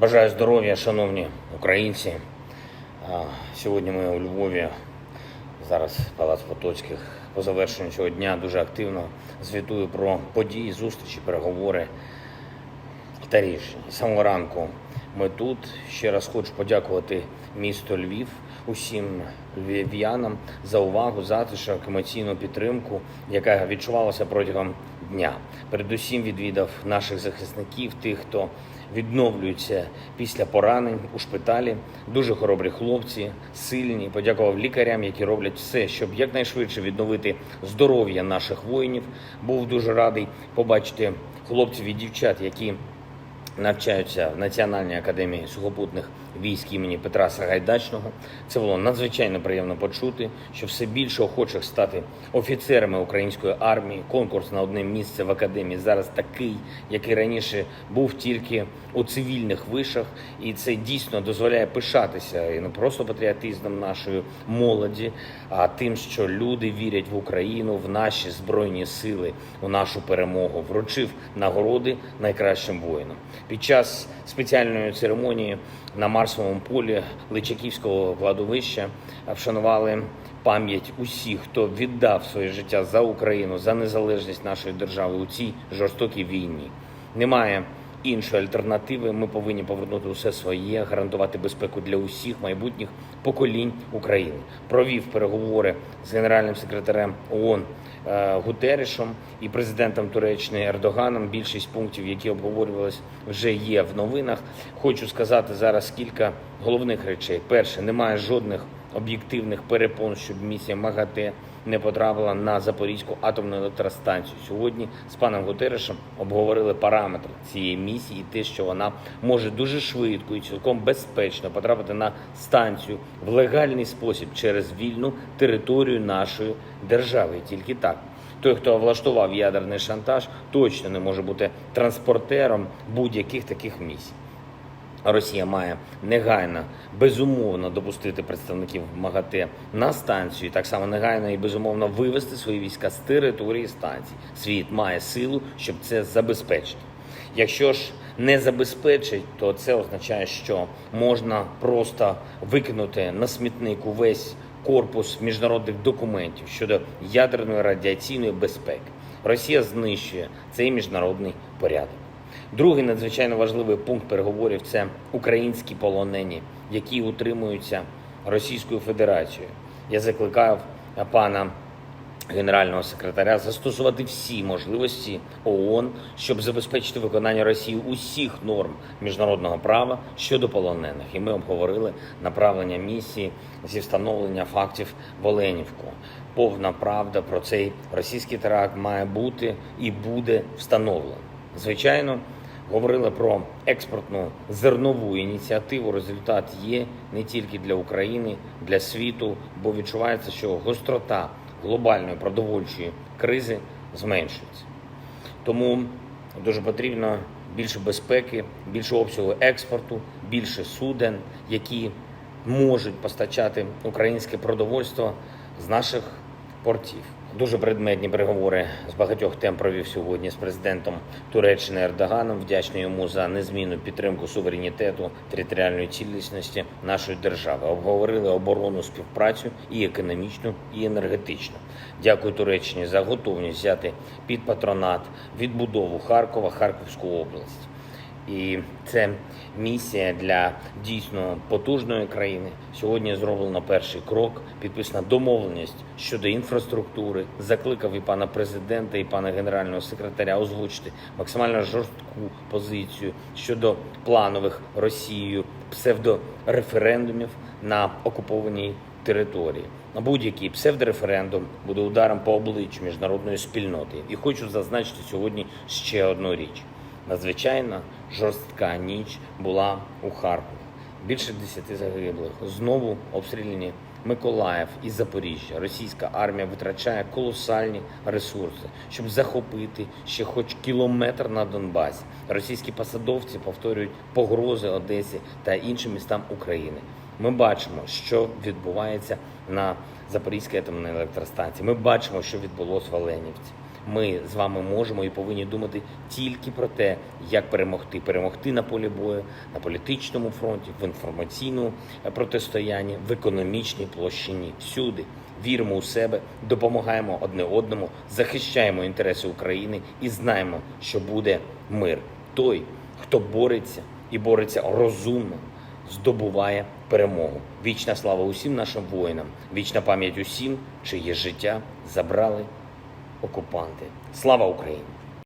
Бажаю здоров'я, шановні українці. Сьогодні ми у Львові, зараз Палац Потоцьких. По завершенню цього дня дуже активно звітую про події, зустрічі, переговори та рішення. З самого ранку ми тут. Ще раз хочу подякувати місту Львів, усім львів'янам за увагу, затишок, емоційну підтримку, яка відчувалася протягом дня. Передусім відвідав наших захисників, тих, хто відновлюється після поранень у шпиталі. Дуже хоробрі хлопці, сильні. Подякував лікарям, які роблять все, щоб якнайшвидше відновити здоров'я наших воїнів. Був дуже радий побачити хлопців і дівчат, які навчаються в Національній академії сухопутних військ імені Петра Сагайдачного. Це було надзвичайно приємно почути, що все більше охочих стати офіцерами української армії. Конкурс на одне місце в академії зараз такий, який раніше був тільки у цивільних вишах, і це дійсно дозволяє пишатися і не просто патріотизмом нашої молоді, а тим, що люди вірять в Україну, в наші збройні сили, у нашу перемогу. Вручив нагороди найкращим воїнам. Під час спеціальної церемонії на Марсовому полі Личаківського кладовища вшанували пам'ять усіх, хто віддав своє життя за Україну, за незалежність нашої держави у цій жорстокій війні. Немає іншої альтернативи. Ми повинні повернути усе своє, гарантувати безпеку для усіх майбутніх поколінь України. Провів переговори з генеральним секретарем ООН е, Гутерішем і президентом Туреччини Ердоганом. Більшість пунктів, які обговорювалися, вже є в новинах. Хочу сказати зараз кілька головних речей. Перше, немає жодних об'єктивних перепон, щоб місія МАГАТЕ не потрапила на Запорізьку атомну електростанцію. Сьогодні з паном Гутерешем обговорили параметри цієї місії і те, що вона може дуже швидко і цілком безпечно потрапити на станцію в легальний спосіб через вільну територію нашої держави. І тільки так. Той, хто влаштував ядерний шантаж, точно не може бути транспортером будь-яких таких місій. Росія має негайно безумовно допустити представників МАГАТЕ на станцію, так само негайно і безумовно вивести свої війська з території станції. Світ має силу, щоб це забезпечити. Якщо ж не забезпечить, то це означає, що можна просто викинути на смітник увесь корпус міжнародних документів щодо ядерної радіаційної безпеки. Росія знищує цей міжнародний порядок. Другий надзвичайно важливий пункт переговорів це українські полонені, які утримуються Російською Федерацією. Я закликав пана генерального секретаря застосувати всі можливості ООН, щоб забезпечити виконання Росії усіх норм міжнародного права щодо полонених. І ми обговорили направлення місії зі встановлення фактів в Оленівку. Повна правда про цей російський теракт має бути і буде встановлена. Звичайно, говорили про експортну зернову ініціативу. Результат є не тільки для України, для світу, бо відчувається, що гострота глобальної продовольчої кризи зменшується. Тому дуже потрібно більше безпеки, більше обсягу експорту, більше суден, які можуть постачати українське продовольство з наших портів. Дуже предметні переговори з багатьох тем провів сьогодні з президентом Туреччини Ердоганом. Вдячний йому за незмінну підтримку суверенітету територіальної цілісності нашої держави. Обговорили оборону, співпрацю і економічну, і енергетичну. Дякую Туреччині за готовність взяти під патронат відбудову Харкова, Харківську область. І це місія для дійсно потужної країни. Сьогодні зроблено перший крок, підписана домовленість щодо інфраструктури. Закликав і пана президента, і пана генерального секретаря озвучити максимально жорстку позицію щодо планових Росією псевдореферендумів на окупованій території. На будь-який псевдореферендум буде ударом по обличчю міжнародної спільноти. І хочу зазначити сьогодні ще одну річ. Надзвичайно жорстка ніч була у Харкові. Більше десяти загиблих. Знову обстріляні Миколаїв і Запоріжжя. Російська армія витрачає колосальні ресурси, щоб захопити ще хоч кілометр на Донбасі. Російські посадовці повторюють погрози Одесі та іншим містам України. Ми бачимо, що відбувається на Запорізькій атомній електростанції. Ми бачимо, що відбулося в Оленівці. Ми з вами можемо і повинні думати тільки про те, як перемогти. Перемогти на полі бою, на політичному фронті, в інформаційному е, протистоянні, в економічній площині. Всюди віримо у себе, допомагаємо одне одному, захищаємо інтереси України і знаємо, що буде мир. Той, хто бореться і бореться розумно, здобуває перемогу. Вічна слава усім нашим воїнам, вічна пам'ять усім, чиє життя забрали окупанти. Слава Україні!